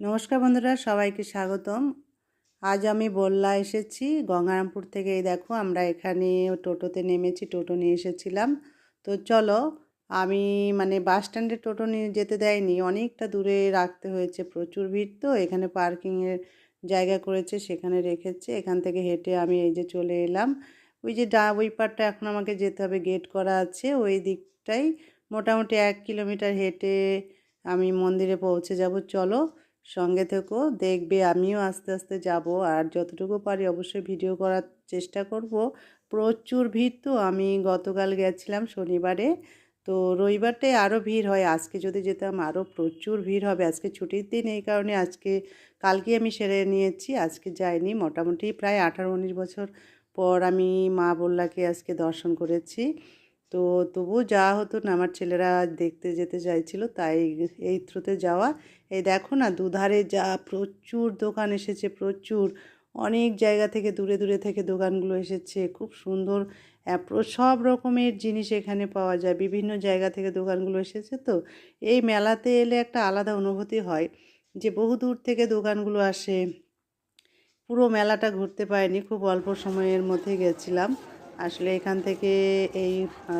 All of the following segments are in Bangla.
নমস্কার বন্ধুরা, সবাইকে স্বাগতম। আজ আমি বললা এসেছি, গঙ্গারামপুর থেকে দেখো আমরা এখানে টোটোতে নেমেছি, টোটো নিয়ে এসেছিলাম। তো চলো, আমি মানে বাস স্ট্যান্ডে টোটো নিয়ে যেতে দেয়নি, অনেকটা দূরে রাখতে হয়েছে, প্রচুর ভিড় তো, এখানে পার্কিংয়ের জায়গা করেছে, সেখানে রেখেছে, এখান থেকে হেঁটে আমি এই যে চলে এলাম। ওই যে ডা, ওই পারটা এখন আমাকে যেতে হবে, গেট করা আছে, ওই দিকটাই মোটামুটি এক কিলোমিটার হেঁটে আমি মন্দিরে পৌঁছে যাব। চলো সঙ্গে থেকো, দেখবে আমিও আস্তে আস্তে যাব। আর যতটুকু পারি অবশ্যই ভিডিও করার চেষ্টা করব। প্রচুর ভিড় তো, আমি গতকাল গেছিলাম শনিবারে। তো রবিবারটাই আরও ভিড় হয়, আজকে যদি যেতাম আরও প্রচুর ভিড় হবে। আজকে ছুটির দিন এই কারণে আজকে, কালকে আমি সেরে নিয়েছি। আজকে যাইনি, মোটামুটি প্রায় আঠারো উনিশ বছর পর আমি মা বললাকে আজকে দর্শন করেছি। তো তবুও যাওয়া হতো না, আমার ছেলেরা দেখতে যেতে চাইছিল, তাই এই থ্রুতে যাওয়া। এই দেখো না, দুধারে যা প্রচুর দোকান এসেছে, প্রচুর। অনেক জায়গা থেকে দূরে দূরে থেকে দোকানগুলো এসেছে। খুব সুন্দর সব রকমের জিনিস এখানে পাওয়া যায়। বিভিন্ন জায়গা থেকে দোকানগুলো এসেছে তো। এই মেলাতে এলে একটা আলাদা অনুভূতি হয় যে বহু দূর থেকে দোকানগুলো আসে। পুরো মেলাটা ঘুরতে পারিনি, খুব অল্প সময়ের মধ্যে গেছিলাম। আসলে এখান থেকে এই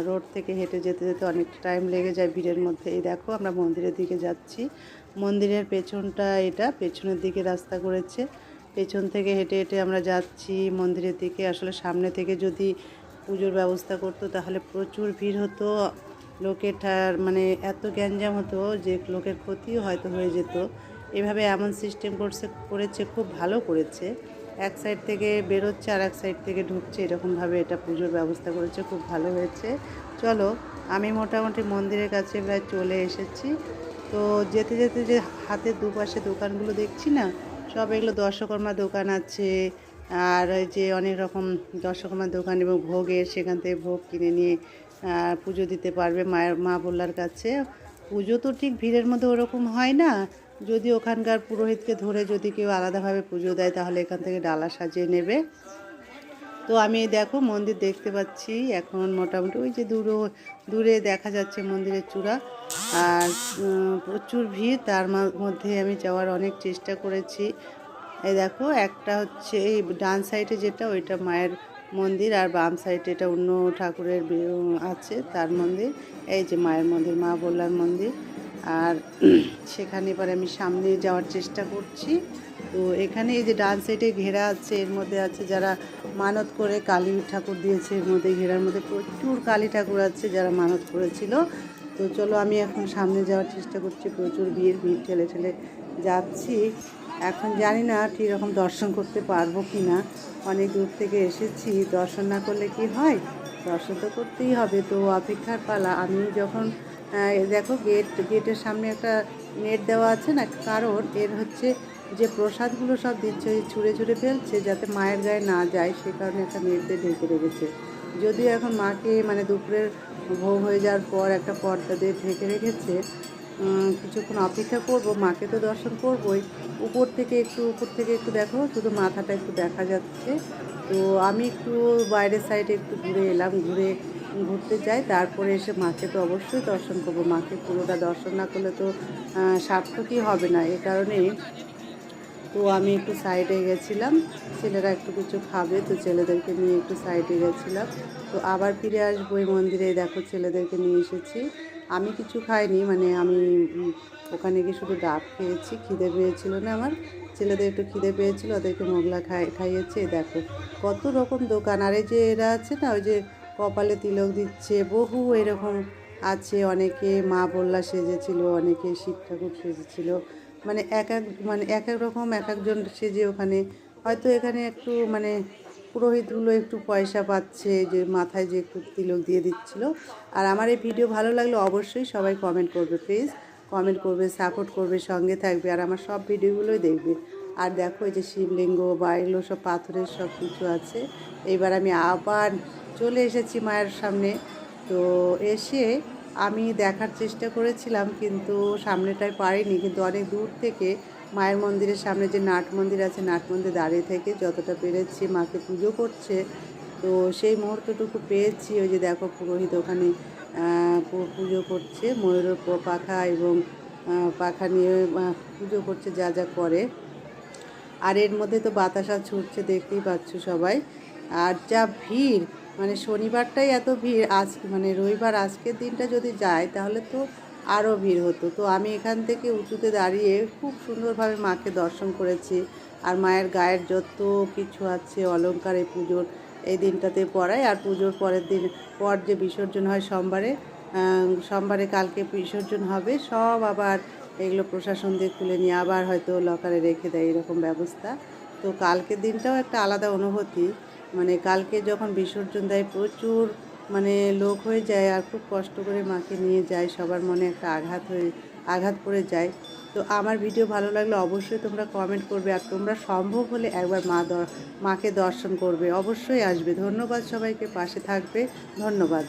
রোড থেকে হেঁটে যেতে যেতে অনেক টাইম লেগে যায় ভিড়ের মধ্যে। এই দেখো, আমরা মন্দিরের দিকে যাচ্ছি। মন্দিরের পেছনটা এটা, পেছনের দিকে রাস্তা করেছে। পেছন থেকে হেঁটে হেঁটে আমরা যাচ্ছি মন্দিরের দিকে। আসলে সামনে থেকে যদি পুজোর ব্যবস্থা করতো, তাহলে প্রচুর ভিড় হতো। লোকের ঠার মানে এত গ্যাঞ্জাম হতো যে লোকের ক্ষতিও হয়তো হয়ে যেত। এভাবে এমন সিস্টেম করছে, করেছে, খুব ভালো করেছে। এক সাইড থেকে বেরোচ্ছে আর এক সাইড থেকে ঢুকছে, এরকমভাবে এটা পুজোর ব্যবস্থা করেছে, খুব ভালো হয়েছে। চলো, আমি মোটামুটি মন্দিরের কাছে প্রায় চলে এসেছি। তো যেতে যেতে যে হাতের দুপাশে দোকানগুলো দেখছি না, সব এগুলো দর্শকর্মা দোকান আছে। আর যে অনেক রকম দর্শকর্মার দোকান এবং ভোগের, সেখান থেকে ভোগ কিনে নিয়ে পুজো দিতে পারবে মায়ের, মা বললার কাছে। পুজো তো ঠিক ভিড়ের মধ্যে ওরকম হয় না যদি ওখানকার পুরোহিতকে ধরে যদি কেউ আলাদাভাবে পুজো দেয়, তাহলে এখান থেকে ডালা সাজিয়ে নেবে। তো আমি দেখো মন্দির দেখতে পাচ্ছি, এখন মোটামুটি ওই যে দূরও দূরে দেখা যাচ্ছে মন্দিরের চূড়া। আর প্রচুর ভিড়, তার মধ্যে আমি যাওয়ার অনেক চেষ্টা করেছি। এই দেখো, একটা হচ্ছে এই ডান সাইডে যেটা, ওইটা মায়ের মন্দির, আর বাম সাইডে এটা অন্য ঠাকুরের আছে তার মন্দির। এই যে মায়ের মন্দির, মা বললার মন্দির। আর সেখানে এবার আমি সামনে যাওয়ার চেষ্টা করছি। তো এখানে এই যে ডান সাইডে ঘেরা আছে, এর মধ্যে আছে যারা মানত করে কালী ঠাকুর দিয়েছে, এর মধ্যে ঘেরার মধ্যে প্রচুর কালী ঠাকুর আছে যারা মানত করেছিল। তো চলো আমি এখন সামনে যাওয়ার চেষ্টা করছি, প্রচুর ভিড় ভিড় ঠেলে ঠেলে যাচ্ছি। এখন জানি না ঠিক রকম দর্শন করতে পারব কি না অনেক দূর থেকে এসেছি, দর্শন না করলে কি হয়? দর্শন তো করতেই হবে। তো অপেক্ষার পালা, আমি যখন দেখো গেট, গেটের সামনে একটা নেট দেওয়া আছে না, কারণ এর হচ্ছে যে প্রসাদগুলো সব দিচ্ছে, ওই ছুঁড়ে ছুঁড়ে ফেলছে যাতে মায়ের গায়ে না যায়, সে কারণে একটা নেট দিয়ে ঢেকে রেখেছে। যদিও এখন মাকে মানে দুপুরের ভোগ হয়ে যাওয়ার পর একটা পর্দা দিয়ে ঢেকে রেখেছে কিছুক্ষণ অপেক্ষা করব, মাকে তো দর্শন করবই। উপর থেকে একটু, উপর থেকে একটু দেখো, শুধু মাথাটা একটু দেখা যাচ্ছে। তো আমি একটু বাইরের সাইডে একটু ঘুরে এলাম, ঘুরে ঘুরতে যাই। তারপরে এসে মাকে তো অবশ্যই দর্শন করব। মাকে পুরোটা দর্শন না করলে তো সার্থকই হবে না। এ কারণে তো আমি একটু সাইডে গেছিলাম। ছেলেরা একটু কিছু খাবে, তো ছেলেদেরকে নিয়ে একটু সাইডে গেছিলাম। তো আবার ফিরে আসব এই মন্দিরে। দেখো, ছেলেদেরকে নিয়ে এসেছি। আমি কিছু খাইনি মানে আমি ওখানে গিয়ে শুধু ডাব খেয়েছি। খিদে পেয়েছিল না আমার। ছেলেদের একটু খিদে পেয়েছিল, ওদেরকে মোগলা খাই, খাইয়েছে। দেখো, কত রকম দোকান। আর এই যে এরা আছে না, ওই যে কপালে তিলক দিচ্ছে, বহু এরকম আছে। অনেকে মা বললা সেজেছিল, অনেকে শিব ঠাকুর সেজেছিল। মানে এক এক মানে এক এক রকম এক একজন সেজে ওখানে। হয়তো এখানে একটু মানে পুরোহিতগুলো একটু পয়সা পাচ্ছে, যে মাথায় যে একটু তিলক দিয়ে দিচ্ছিল। আর আমার এই ভিডিও ভালো লাগলে অবশ্যই সবাই কমেন্ট করবে প্লিজ কমেন্ট করবে সাপোর্ট করবে, সঙ্গে থাকবে। আর আমার সব ভিডিওগুলোই দেখবে। আর দেখো এই যে শিবলিঙ্গ বা এগুলো সব পাথরের সব কিছু আছে। এইবার আমি আবার চলে এসেছি মায়ের সামনে। তো এসে আমি দেখার চেষ্টা করেছিলাম, কিন্তু সামনেটায় পারিনি। কিন্তু অনেক দূর থেকে মায়ের মন্দিরের সামনে যে নাট মন্দির আছে, নাট মন্দির দাঁড়িয়ে থেকে যতটা পেরেছি মাকে পুজো করছে। তো সেই মুহূর্তটুকু পেয়েছি। ওই যে দেখো পুরোহিত ওখানে পুজো করছে ময়ূরের পাখা এবং পাখা নিয়ে পুজো করছে যা যা করে। আর এর মধ্যে তো বাতাসা ছুটছে, দেখতেই পাচ্ছ সবাই। আর যা ভিড় মানে শনিবারটাই এত ভিড় আজ মানে রবিবার আজকের দিনটা যদি যায়, তাহলে তো আরও ভিড় হতো। তো আমি এখান থেকে উঁচুতে দাঁড়িয়ে খুব সুন্দরভাবে মাকে দর্শন করেছি। আর মায়ের গায়ের যত কিছু আছে, অলংকার, এই পুজোর, এই দিনটাতে পড়ায় আর পুজোর পরের দিন, পর যে বিসর্জন হয় সোমবারে সোমবারে কালকে বিসর্জন হবে, সব আবার এগুলো প্রশাসন দিয়ে খুলে নিয়ে আবার হয়তো লকারে রেখে দেয়, এরকম ব্যবস্থা। তো কালকের দিনটাও একটা আলাদা অনুভূতি। মানে কালকে যখন বিসর্জন দেয়, প্রচুর মানে লোক হয়ে যায় আর খুব কষ্ট করে মাকে নিয়ে যায়। সবার মনে একটা আঘাত হয়ে, আঘাত পড়ে যায়। তো আমার ভিডিও ভালো লাগলে অবশ্যই তোমরা কমেন্ট করবে আর তোমরা সম্ভব হলে একবার মা মাকে দর্শন করবে। অবশ্যই আসবে। ধন্যবাদ সবাইকে। পাশে থাকবে। ধন্যবাদ।